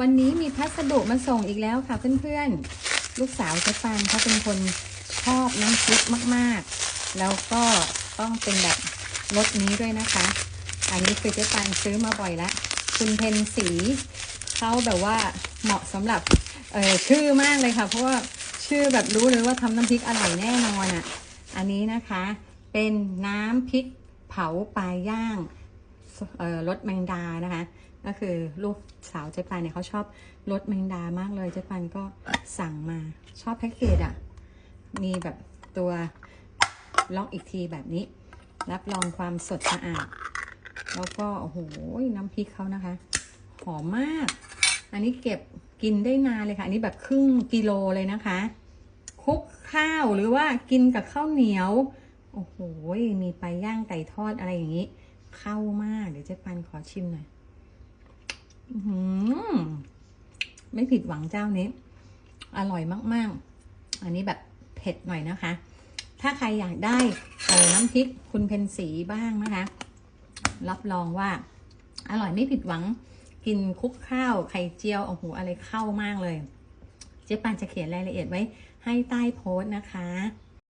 วันนี้มีพัสดุมาส่งอีกแล้วค่ะเพื่อนๆ ลูกสาวเจ๊ปานเขาเป็นคนชอบน้ำพริกมากๆ แล้วก็ต้องเป็นแบบรสนี้ด้วยนะคะ อันนี้คือเจ๊ปานซื้อมาบ่อยแล้วคุณเพนสีเขาแบบว่าเหมาะสำหรับเออชื่อมากเลยค่ะ เพราะว่าชื่อแบบรู้เลยว่าทำน้ำพริกอร่อยแน่นอนอะ อันนี้นะคะเป็นน้ำพริกเผาปลาย่าง รสแมงดานะคะ ก็คือลูกสาวเจ๊ปันเนี่ยเขาชอบรสแมงดามากเลยเจ๊ปันก็สั่งมาชอบแพ็กเกจอะมีแบบตัวล็อกอีกทีแบบนี้ รับรองความสดสะอาด แล้วก็โอ้โหน้ำพริกเขานะคะ หอมมาก อันนี้เก็บกินได้นานเลยค่ะ อันนี้แบบครึ่งกิโลเลยนะคะคลุกข้าวหรือว่ากินกับข้าวเหนียว โอ้โห มีไปลาย่างไก่ทอดอะไรอย่างนี้ เข้ามาก เดี๋ยวเจ๊ปันขอชิมหน่อยอื้อหือไม่ผิดหวังเจ้านี้ อร่อยมาก ๆ อันนี้แบบเผ็ดหน่อยนะคะ ถ้าใครอยากได้น้ำพริกคุณเพนสีบ้างนะคะ รับรองว่า อร่อยไม่ผิดหวัง กินคุกข้าวไข่เจียวโอ้โหอะไรเข้ามากเลย เจ๊ปานจะเขียนรายละเอียดไว้ให้ใต้โพสต์นะคะ